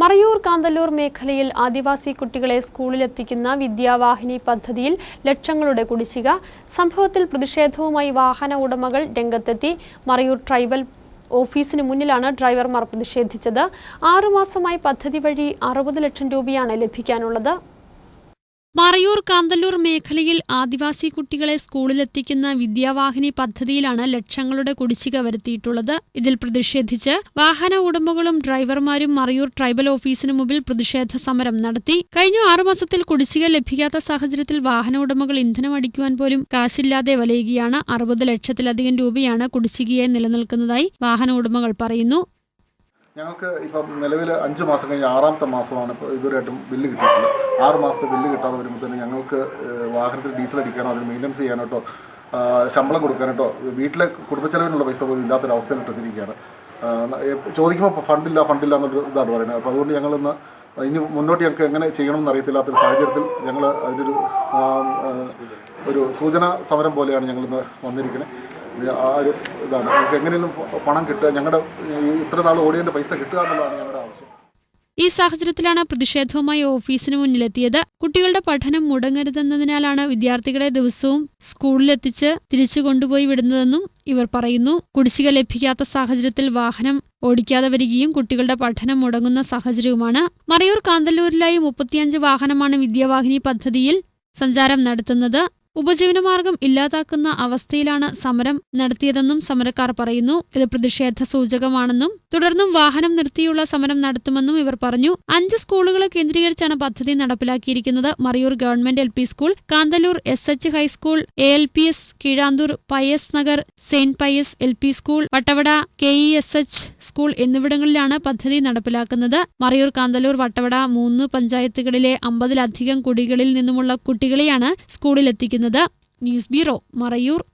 മറയൂർ കാന്തല്ലൂർ മേഖലയിൽ ആദിവാസി കുട്ടികളെ സ്കൂളിലെത്തിക്കുന്ന വിദ്യാവാഹിനി പദ്ധതിയിൽ ലക്ഷങ്ങളുടെ കുടിശ്ശിക. സംഭവത്തിൽ പ്രതിഷേധവുമായി വാഹന ഉടമകൾ രംഗത്തെത്തി. മറയൂർ ട്രൈബൽ ഓഫീസിന് മുന്നിലാണ് ഡ്രൈവർമാർ പ്രതിഷേധിച്ചത്. ആറുമാസമായി പദ്ധതി വഴി അറുപത് ലക്ഷം രൂപയാണ് ലഭിക്കാനുള്ളത്. മറയൂർ കാന്തല്ലൂർ മേഖലയിൽ ആദിവാസി കുട്ടികളെ സ്കൂളിലെത്തിക്കുന്ന വിദ്യാവാഹിനി പദ്ധതിയിലാണ് ലക്ഷങ്ങളുടെ കുടിശ്ശിക വരുത്തിയിട്ടുള്ളത്. ഇതിൽ പ്രതിഷേധിച്ച് വാഹന ഉടമകളും ഡ്രൈവർമാരും മറയൂർ ട്രൈബൽ ഓഫീസിനു മുമ്പിൽ പ്രതിഷേധ സമരം നടത്തി. കഴിഞ്ഞ ആറുമാസത്തിൽ കുടിശ്ശിക ലഭിക്കാത്ത സാഹചര്യത്തിൽ വാഹന ഉടമകൾ ഇന്ധനം അടിക്കുവാൻ പോലും കാശില്ലാതെ വലയുകയാണ്. അറുപത് ലക്ഷത്തിലധികം രൂപയാണ് കുടിശ്ശികയായി നിലനിൽക്കുന്നതായി വാഹന ഉടമകൾ പറയുന്നു. ഞങ്ങൾക്ക് ഇപ്പം നിലവിൽ അഞ്ച് മാസം കഴിഞ്ഞ് ആറാമത്തെ മാസമാണ് ഇപ്പോൾ ഇതുവരെയായിട്ടും ബില്ല് കിട്ടിയിട്ടുള്ളത്. ആറ് മാസത്തെ ബില്ല് കിട്ടാതെ വരുമ്പോഴത്തേന് ഞങ്ങൾക്ക് ഏഹ്, വാഹനത്തിൽ ഡീസൽ അടിക്കാനോ അതിന് മെയിന്റനൻസ് ചെയ്യാനോട്ടോ ശമ്പളം കൊടുക്കാനായിട്ടോ വീട്ടിലെ കുടുംബച്ചെലവിനുള്ള പൈസ പോലും ഇല്ലാത്തൊരവസ്ഥയിൽ ഇട്ടിരിക്കുകയാണ് ചോദിക്കുമ്പോൾ ഫണ്ടില്ല ഫണ്ടില്ല എന്നൊരു ഇതാണ് പറയുന്നത്. അപ്പോൾ അതുകൊണ്ട് ഞങ്ങളിന്ന് ഇനി മുന്നോട്ട് ഞങ്ങൾക്ക് എങ്ങനെ ചെയ്യണമെന്ന് അറിയത്തില്ലാത്തൊരു സാഹചര്യത്തിൽ ഞങ്ങൾ അതിനൊരു ഒരു സൂചന സമരം പോലെയാണ് ഞങ്ങളിന്ന് വന്നിരിക്കുന്നത് ആ ഒരു ഇതാണ്. നമുക്ക് എങ്ങനെയും പണം കിട്ടുക. ഞങ്ങളുടെ ഇത്ര നാൾ ഓടിയതിന്റെ പൈസ കിട്ടുക എന്നുള്ളതാണ് ഞങ്ങളുടെ ആവശ്യം. ഈ സാഹചര്യത്തിലാണ് പ്രതിഷേധവുമായി ഓഫീസിന് മുന്നിലെത്തിയത്. കുട്ടികളുടെ പഠനം മുടങ്ങരുതെന്നതിനാലാണ് വിദ്യാർത്ഥികളെ ദിവസവും സ്കൂളിലെത്തിച്ച് തിരിച്ചു കൊണ്ടുപോയി വിടുന്നതെന്നും ഇവർ പറയുന്നു. കുടിശ്ശിക ലഭിക്കാത്ത സാഹചര്യത്തിൽ വാഹനം ഓടിക്കാതെ വരികയും കുട്ടികളുടെ പഠനം മുടങ്ങുന്ന സാഹചര്യവുമാണ്. മറയൂർ കാന്തല്ലൂരിലായി മുപ്പത്തിയഞ്ച് വാഹനമാണ് വിദ്യാവാഹിനി പദ്ധതിയിൽ സഞ്ചാരം നടത്തുന്നത്. ഉപജീവനമാർഗം ഇല്ലാതാക്കുന്ന അവസ്ഥയിലാണ് സമരം നടത്തിയതെന്നും സമരക്കാർ പറയുന്നു. ഇത് പ്രതിഷേധ സൂചകമാണെന്നും തുടർന്നും വാഹനം നിർത്തിയുള്ള സമരം നടത്തുമെന്നും ഇവർ പറഞ്ഞു. അഞ്ച് സ്കൂളുകളെ കേന്ദ്രീകരിച്ചാണ് പദ്ധതി നടപ്പിലാക്കിയിരിക്കുന്നത്. Marayoor government L school Kanthalloor S H high school A L P S Keezhanthoor Pius Nagar saint Pius L P school Vattavada K E S H school എന്നിവിടങ്ങളിലാണ് പദ്ധതി നടപ്പിലാക്കുന്നത്. മറിയൂർ കാന്തല്ലൂർ വട്ടവട മൂന്ന് പഞ്ചായത്തുകളിലെ അമ്പതിലധികം കുടികളിൽ നിന്നുമുള്ള കുട്ടികളെയാണ് സ്കൂളിലെത്തിക്കുന്നത്. News bureau Marayur.